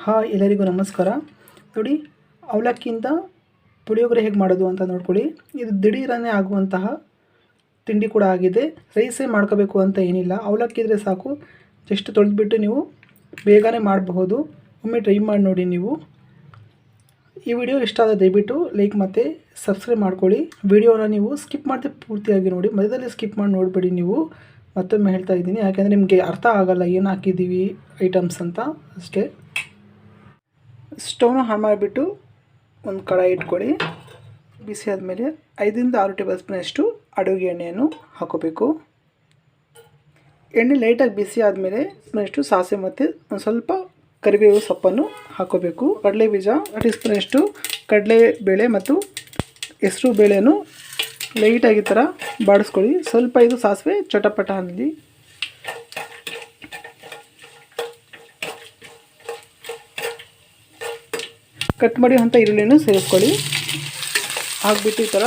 Hi ಎಲ್ಲರಿಗೂ ನಮಸ್ಕಾರ. ನೋಡಿ, ಅವಲಕ್ಕಿಯಿಂದ ಪುಳಿಯೋಗರೆ ಹೇಗೆ ಮಾಡೋದು ಅಂತ ನೋಡ್ಕೊಳ್ಳಿ. ಇದು ದಿಢೀರನೇ ಆಗುವಂತಹ ತಿಂಡಿ ಕೂಡ ಆಗಿದೆ. ರೈಸೇ ಮಾಡ್ಕೋಬೇಕು ಅಂತ ಏನಿಲ್ಲ. ಅವಲಕ್ಕಿ ಇದ್ದರೆ ಸಾಕು. ಜಸ್ಟ್ ತೊಳೆದ್ಬಿಟ್ಟು ನೀವು ಬೇಗನೆ ಮಾಡಬಹುದು. ಒಮ್ಮೆ ಟ್ರೈ ಮಾಡಿ ನೋಡಿ ನೀವು. ಈ ವಿಡಿಯೋ ಇಷ್ಟ ಆದರೆ ದಯವಿಟ್ಟು ಲೈಕ್ ಮತ್ತು ಸಬ್ಸ್ಕ್ರೈಬ್ ಮಾಡ್ಕೊಳ್ಳಿ. ವಿಡಿಯೋನ ನೀವು ಸ್ಕಿಪ್ ಮಾಡದೆ ಪೂರ್ತಿಯಾಗಿ ನೋಡಿ. ಮಧ್ಯದಲ್ಲಿ ಸ್ಕಿಪ್ ಮಾಡಿ ನೋಡಿಬಿಡಿ ನೀವು. ಮತ್ತೊಮ್ಮೆ ಹೇಳ್ತಾ ಇದ್ದೀನಿ. ಯಾಕೆಂದರೆ ನಿಮಗೆ ಅರ್ಥ ಆಗಲ್ಲ ಏನು ಹಾಕಿದ್ದೀವಿ ಐಟಮ್ಸ್ ಅಂತ. ಅಷ್ಟೇ. ಸ್ಟವ್ನ ಆನ್ ಮಾಡಿಬಿಟ್ಟು ಒಂದು ಕಡಾಯಿ ಇಟ್ಕೊಳ್ಳಿ. ಬಿಸಿ ಆದಮೇಲೆ ಐದರಿಂದ ಆರು ಟೇಬಲ್ ಸ್ಪೂನಷ್ಟು ಅಡುಗೆ ಎಣ್ಣೆಯನ್ನು ಹಾಕೋಬೇಕು. ಎಣ್ಣೆ ಲೈಟಾಗಿ ಬಿಸಿ ಆದಮೇಲೆ ಸ್ಪೂನಷ್ಟು ಸಾಸಿವೆ ಮತ್ತು ಒಂದು ಸ್ವಲ್ಪ ಕರಿಬೇವು ಸೊಪ್ಪನ್ನು ಹಾಕೋಬೇಕು. ಕಡಲೆ ಬೀಜ ಟೀ ಸ್ಪೂನಷ್ಟು ಕಡಲೆ ಬೇಳೆ ಮತ್ತು ಹೆಸರು ಬೇಳೆಯನ್ನು ಲೈಟಾಗಿ ಥರ ಬಾಡಿಸ್ಕೊಳ್ಳಿ. ಸ್ವಲ್ಪ ಇದು ಸಾಸಿವೆ ಚಟಪಟ ಅನ್ನಲಿ ಕಟ್ ಮಾಡಿ ಅಂತ ಈರುಳ್ಳಿಯನ್ನು ಸೇರಿಸ್ಕೊಳ್ಳಿ. ಹಾಕ್ಬಿಟ್ಟು ಈ ಥರ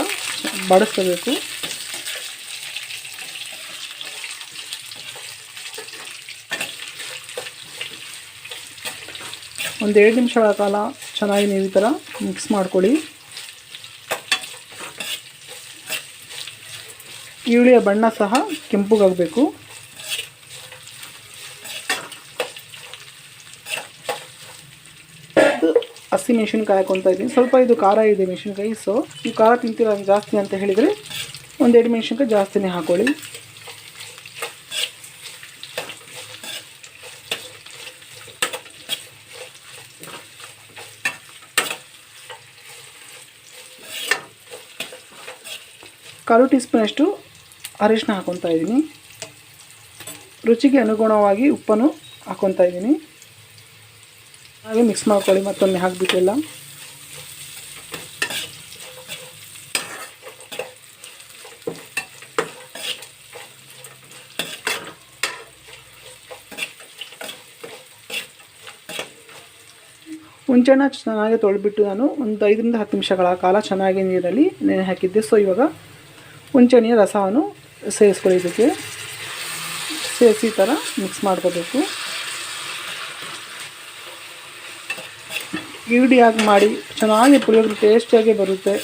ಬಾಡಿಸ್ಕೋಬೇಕು. ಒಂದು ಎರಡು ನಿಮಿಷಗಳ ಕಾಲ ಚೆನ್ನಾಗಿ ನೀವು ಈ ಥರ ಮಿಕ್ಸ್ ಮಾಡ್ಕೊಳ್ಳಿ. ಈರುಳ್ಳಿಯ ಬಣ್ಣ ಸಹ ಕೆಂಪುಗಾಗಬೇಕು. ಹಸಿ ಮೆಣಸಿನ್ಕಾಯಿ ಹಾಕೊತಾ ಇದ್ದೀನಿ. ಸ್ವಲ್ಪ ಇದು ಖಾರ ಇದೆ ಮೆಣಸಿನ್ಕಾಯಿ ಸೊ ನೀವು ಖಾರ ತಿಂತೀರ ಜಾಸ್ತಿ ಅಂತ ಹೇಳಿದರೆ ಒಂದೆರಡು ಮೆಣಸಿನ್ಕಾಯಿ ಜಾಸ್ತಿನೇ ಹಾಕೊಳ್ಳಿ. ಕಾಲು ಟೀ ಸ್ಪೂನಷ್ಟು ಅರಿಶಿನ ಹಾಕೊತಾ ಇದ್ದೀನಿ. ರುಚಿಗೆ ಅನುಗುಣವಾಗಿ ಉಪ್ಪನ್ನು ಹಾಕೊತಾ ಇದ್ದೀನಿ. ಹಾಗೆ ಮಿಕ್ಸ್ ಮಾಡ್ಕೊಳ್ಳಿ, ಮತ್ತೊಮ್ಮೆ ಹಾಕಿಬಿಟ್ಟೆಲ್ಲ. ಹುಂಚೆಣ್ಣ ಚೆನ್ನಾಗಿ ತೊಳೆದ್ಬಿಟ್ಟು ನಾನು ಒಂದು ಐದರಿಂದ ಹತ್ತು ನಿಮಿಷಗಳ ಕಾಲ ಚೆನ್ನಾಗಿ ನೀರಲ್ಲಿ ನೆನೆ ಹಾಕಿದ್ದೆ. ಸೊ ಇವಾಗ ಹುಂಚೆಹಣ್ಣಿನ ರಸವನ್ನು ಸೇರಿಸ್ಕೊಳ್ಳಿ ಇದಕ್ಕೆ. ಸೇರಿಸಿ ಥರ ಮಿಕ್ಸ್ ಮಾಡ್ಕೋಬೇಕು. ಈಡಿಯಾಗಿ ಮಾಡಿ ಚೆನ್ನಾಗಿ ಪುಳಿಯೋಗರೆ ಟೇಸ್ಟಿಯಾಗಿ ಬರುತ್ತೆ.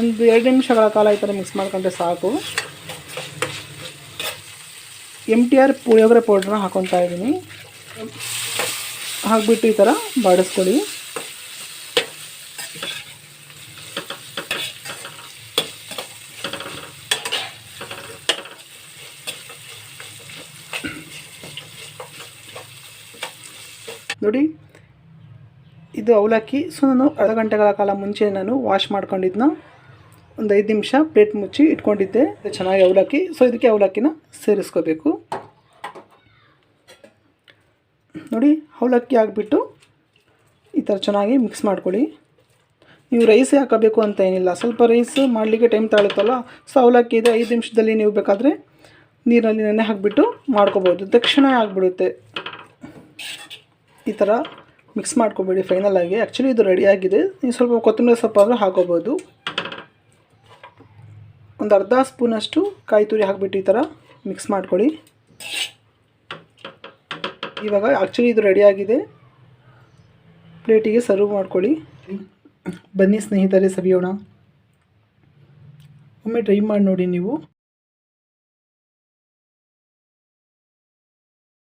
ಒಂದು ಎರಡು ನಿಮಿಷಗಳ ಕಾಲ ಈ ಥರ ಮಿಕ್ಸ್ ಮಾಡ್ಕೊಂಡ್ರೆ ಸಾಕು. ಎಂ ಟಿ ಆರ್ ಪುಳಿಯೋಗರೆ ಪೌಡ್ರನ್ನ ಹಾಕೊತಾ ಇದ್ದೀನಿ. ಹಾಕ್ಬಿಟ್ಟು ಈ ಥರ ಬಾಡಿಸ್ಕೊಳ್ಳಿ. ನೋಡಿ. ಇದು ಅವಲಕ್ಕಿ. ಸೊ, ನಾನು ಅರ್ಧ ಗಂಟೆಗಳ ಕಾಲ ಮುಂಚೆ ನಾನು ವಾಶ್ ಮಾಡ್ಕೊಂಡಿದ್ದನ್ನ ಒಂದು ಐದು ನಿಮಿಷ ಪ್ಲೇಟ್ ಮುಚ್ಚಿ ಇಟ್ಕೊಂಡಿದ್ದೆ. ಚೆನ್ನಾಗಿ ಅವಲಕ್ಕಿ. ಸೊ, ಇದಕ್ಕೆ ಅವಲಕ್ಕಿನ ಸೇರಿಸ್ಕೋಬೇಕು. ನೋಡಿ, ಅವಲಕ್ಕಿ ಹಾಕ್ಬಿಟ್ಟು ಈ ಥರ ಚೆನ್ನಾಗಿ ಮಿಕ್ಸ್ ಮಾಡ್ಕೊಳ್ಳಿ. ನೀವು ರೈಸ್ ಹಾಕಬೇಕು ಅಂತ ಏನಿಲ್ಲ. ಸ್ವಲ್ಪ ರೈಸ್ ಮಾಡಲಿಕ್ಕೆ ಟೈಮ್ ತಾಳುತ್ತಲ್ಲ. ಸೊ, ಅವಲಕ್ಕಿ ಇದೆ. ಐದು ನಿಮಿಷದಲ್ಲಿ ನೀವು ಬೇಕಾದರೆ ನೀರಲ್ಲಿ ನೆನೆ ಹಾಕಿಬಿಟ್ಟು ಮಾಡ್ಕೋಬೋದು. ತಕ್ಷಣ ಆಗಿಬಿಡುತ್ತೆ. ಈ ಥರ ಮಿಕ್ಸ್ ಮಾಡ್ಕೊಬೇಡಿ ಫೈನಲ್ ಆಗಿ. ಆ್ಯಕ್ಚುಲಿ ಇದು ರೆಡಿಯಾಗಿದೆ ನೀವು ಸ್ವಲ್ಪ ಕೊತ್ತಂಬರಿ ಸೊಪ್ಪು ಆದರೂ ಹಾಕೋಬೋದು. ಒಂದು ಅರ್ಧ ಸ್ಪೂನಷ್ಟು ಕಾಯಿ ತುರಿ ಹಾಕಿಬಿಟ್ಟು ಈ ಥರ ಮಿಕ್ಸ್ ಮಾಡ್ಕೊಳ್ಳಿ. ಇವಾಗ ಆ್ಯಕ್ಚುಲಿ ಇದು ರೆಡಿಯಾಗಿದೆ ಪ್ಲೇಟಿಗೆ ಸರ್ವ್ ಮಾಡ್ಕೊಳ್ಳಿ. ಬನ್ನಿ ಸ್ನೇಹಿತರೆ, ಸವಿಯೋಣ. ಒಮ್ಮೆ ಟ್ರೈ ಮಾಡಿ ನೋಡಿ ನೀವು.